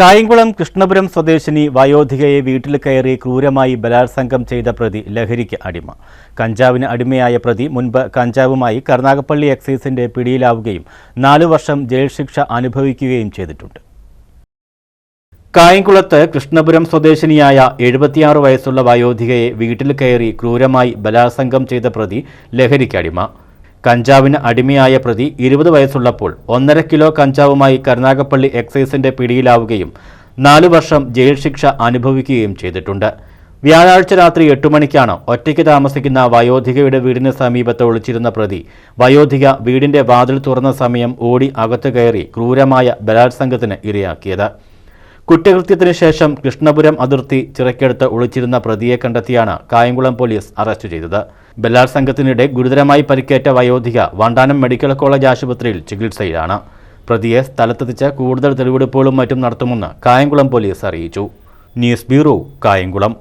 കായംകുളം കൃഷ്ണപുരം സ്വദേശിനി വയോധികയെ വീട്ടിൽ കയറി ക്രൂരമായി ബലാത്സംഗം ചെയ്ത പ്രതി ലഹരിക്ക് അടിമ. കഞ്ചാവിന് അടിമയായ പ്രതി മുൻപ് കഞ്ചാവുമായി കർണാകപ്പള്ളി എക്സൈസിന്റെ പിടിയിലാവുകയും നാലു വർഷം ജയിൽ ശിക്ഷ അനുഭവിക്കുകയും ചെയ്തിട്ടുണ്ട്. കായംകുളത്ത് കൃഷ്ണപുരം സ്വദേശിനിയായ എഴുപത്തിയാറ് വയസ്സുള്ള വയോധികയെ വീട്ടിൽ കയറി ക്രൂരമായി ബലാത്സംഗം ചെയ്ത പ്രതി ലഹരിക്കടിമ കഞ്ചാവിന് അടിമയായ പ്രതി ഇരുപത് വയസ്സുള്ളപ്പോൾ ഒന്നര കിലോ കഞ്ചാവുമായി കരുനാഗപ്പള്ളി എക്സൈസിന്റെ പിടിയിലാവുകയും നാലു വർഷം ജയിൽ ശിക്ഷ അനുഭവിക്കുകയും ചെയ്തിട്ടുണ്ട്. വ്യാഴാഴ്ച രാത്രി എട്ടു മണിക്കാണ് ഒറ്റയ്ക്ക് താമസിക്കുന്ന വയോധികയുടെ വീടിന് സമീപത്ത് ഒളിച്ചിരുന്ന പ്രതി വയോധിക വീടിന്റെ വാതിൽ തുറന്ന സമയം ഓടി അകത്ത് കയറി ക്രൂരമായ ബലാത്സംഗത്തിന് ഇരയാക്കിയത്. കുറ്റകൃത്യത്തിന് ശേഷം കൃഷ്ണപുരം അതിർത്തി ചിറക്കെടുത്ത് ഒളിച്ചിരുന്ന പ്രതിയെ കണ്ടെത്തിയാണ് കായംകുളം പോലീസ് അറസ്റ്റ് ചെയ്തത്. ബലാത്സംഗത്തിനിടെ ഗുരുതരമായി പരിക്കേറ്റ വയോധിക വണ്ടാനം മെഡിക്കൽ കോളേജ് ആശുപത്രിയിൽ ചികിത്സയിലാണ്. പ്രതിയെ സ്ഥലത്തെത്തിച്ച് കൂടുതൽ തെളിവെടുപ്പുകളും മറ്റും നടത്തുമെന്ന് കായംകുളം പോലീസ് അറിയിച്ചു. News bureau Kayamkulam.